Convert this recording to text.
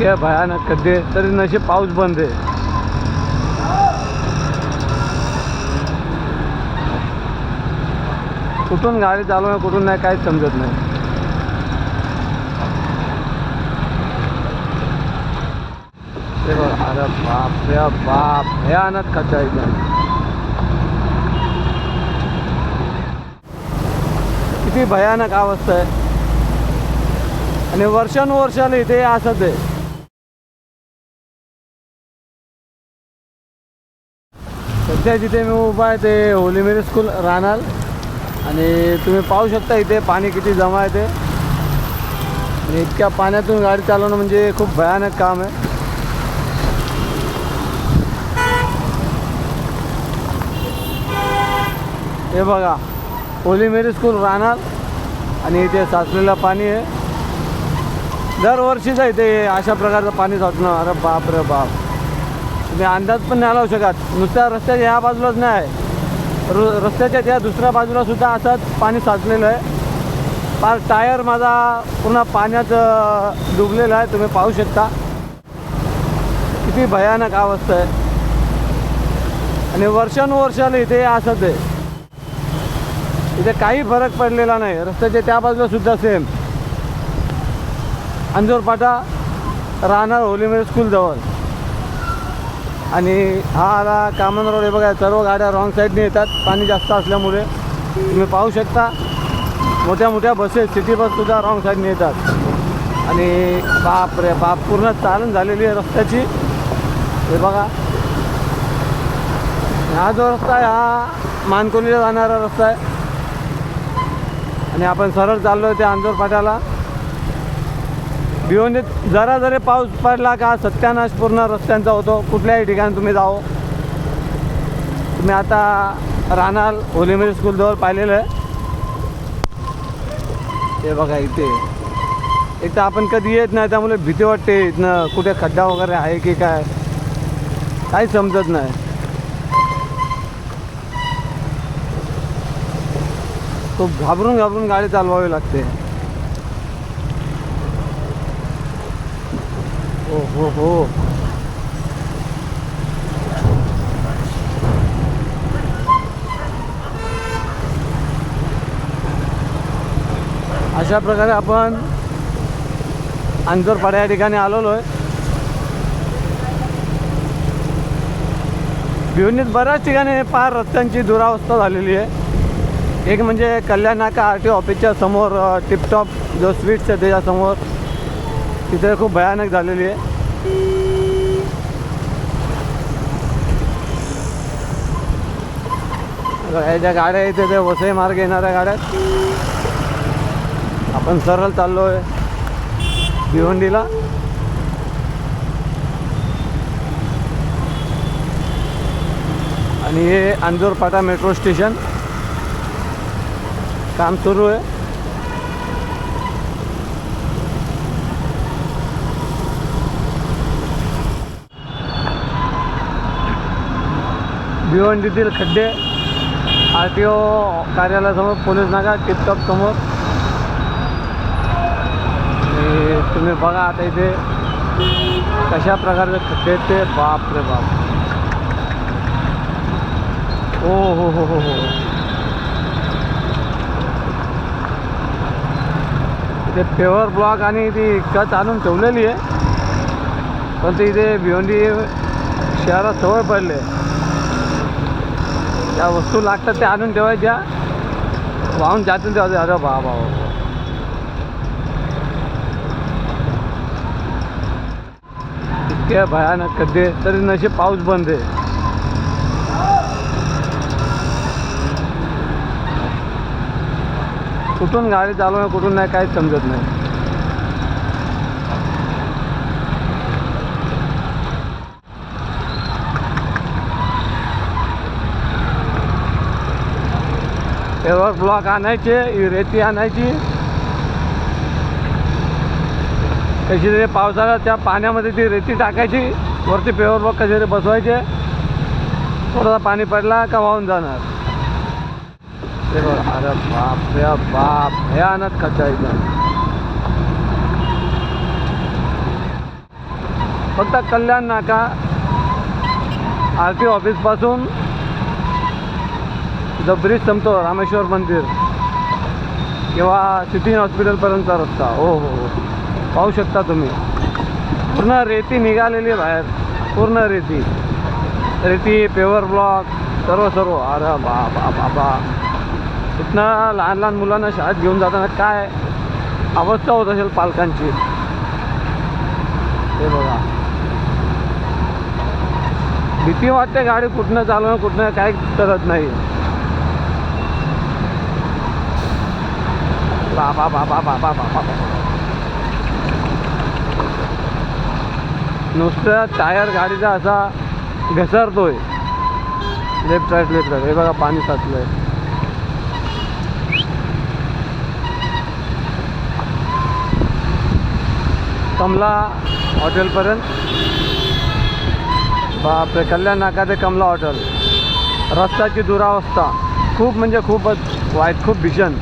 इतके भयानक खड्डे तरी नशीब पाऊस बंद आहे. कुठून गाडी चालवणं कुठून नाही काहीच समजत नाही. ते बघ अरे बाप रे बाप भयानक खड्डा इथं किती भयानक अवस्था आहे. आणि वर्षानुवर्षाला इथे असंच आहे. सध्या जिथे मी उभा आहे ते होलीमेरी स्कूल राहणार. आणि तुम्ही पाहू शकता इथे पाणी किती जमा आहे ते. आणि इतक्या पाण्यातून गाडी चालवणं म्हणजे खूप भयानक काम आहे. हे बघा होलीमेरी स्कूल राहणार. आणि इथे साचलेलं पाणी आहे. दरवर्षीच आहे इथे अशा प्रकारचं पाणी साचणं. अरे बाप रे बाप. तुम्ही अंदाज पण नाही लावू शकत. नुसत्या रस्त्याच्या ह्या बाजूलाच नाही. आहे र रस्त्याच्या त्या दुसऱ्या बाजूला सुद्धा असंच पाणी साचलेलं आहे. फार टायर माझा पूर्ण पाण्यात डुबलेला आहे. तुम्ही पाहू शकता. किती भयानक अवस्था आहे. आणि वर्षानुवर्षाला इथे असंच आहे. इथे काही फरक पडलेला नाही. रस्त्याच्या त्या बाजूला सुद्धा सेम अंजोरपाटा राहणार होलीमेर स्कूलजवळ आणि हा आला कामन रोड हे बघा सर्व गाड्या रॉंग साईडने येतात पाणी जास्त असल्यामुळे. तुम्ही पाहू शकता मोठ्या मोठ्या बसेस सिटी बससुद्धा रॉंग साईडने येतात. आणि बाप रे बाप पूर्ण चालन झालेली आहे रस्त्याची. हे बघा. हा जो रस्ता आहे हा मानकोलीला जाणारा रस्ता आहे. आणि आपण सरळ चाललो आहे त्या अंजोर फाट्याला. भिवंडीत जरा जरी पाऊस पडला का सत्यानाश पूर्ण रस्त्यांचा होतो. कुठल्याही ठिकाणी तुम्ही जाओ. तुम्ही आता राहणार होलीमेरी स्कूलजवळ पाहिलेलं आहे. ते बघा इथे. एक तर आपण कधी येत नाही त्यामुळे भीती वाटते इथनं कुठे खड्डा वगैरे आहे की काय? काही समजत नाही. तो घाबरून घाबरून गाडी चालवावी लागते. हो हो हो अशा प्रकारे आपण अंजोरपाडा या ठिकाणी आलेलो आहे. भिवणीत बऱ्याच ठिकाणी फार रस्त्यांची दुरावस्था झालेली आहे. एक म्हणजे कल्याण नाका आर टी ऑफिसच्या समोर टिपटॉप जो स्वीट्स आहे त्याच्यासमोर. तिथे खूप भयानक झालेली आहे. ह्या ज्या गाड्या आहेत त्या वसई मार्ग येणाऱ्या गाड्यात आपण सरळ चाललो आहे भिवंडीला. आणि हे अंजोरपाटा मेट्रो स्टेशन काम सुरू आहे. भिवंडीतील खड्डे आर टी ओ कार्यालयासमोर पोलीस नाका टिपटॉप समोर. तुम्ही बघा आता इथे कशा प्रकारचे खड्डे आहेत ते. बाप रे बाप. हो हो हो हो हो. इथे पेवर ब्लॉक आणि ती कच आणून ठेवलेली आहे. पण ते इथे भिवंडी शहरात सवय पडले त्या वस्तू लागतात ते आणून ठेवायच्या. वाहून जातून ठेवायचे. अरे बा बा इतक्या भयानक खड्डे. तरी नशीब पाऊस बंद आहे. कुठून गाडी चालवणं कुठून नाही काहीच समजत नाही. पेवर ब्लॉक आणायचे रेती आणायची कशी तरी पावसाळ्यात त्या पाण्यामध्ये ती रेती टाकायची. वरती पेवर ब्लॉक कसे तरी बसवायचे. थोडासा पाणी पडला का वाहून जाणार. ते बघा अरे बाप रे बाप. भयानक खड्डा इथं फक्त कल्याण नाका. आर टी ऑफिसपासून जो ब्रिज संपतो रामेश्वर मंदिर. किंवा सिटी हॉस्पिटलपर्यंतचा रस्ता. हो हो हो. पाहू शकता तुम्ही. पूर्ण रेती निघालेली बाहेर. पूर्ण रेती. रेती पेवर ब्लॉक सर्व सर्व. अरे बा बा बा बा. इथनं लहान लहान मुलांना शाळेत घेऊन जाताना काय अवस्था होत असेल पालकांची? हे बघा. भीती वाटते गाडी कुठनं चालवणं कुठनं काय करत नाही. बाबा बाबा बाबा बाबा नुसतं टायर गाडीचा असा घसरतोय. लेफ्ट राईट लेफ्ट राईट हे बघा पाणी साचलंय. कमला हॉटेलपर्यंत बापरे कल्याण नाका ते कमला हॉटेल रस्त्याची दुरावस्था. खूप म्हणजे खूपच वाईट खूप भीषण.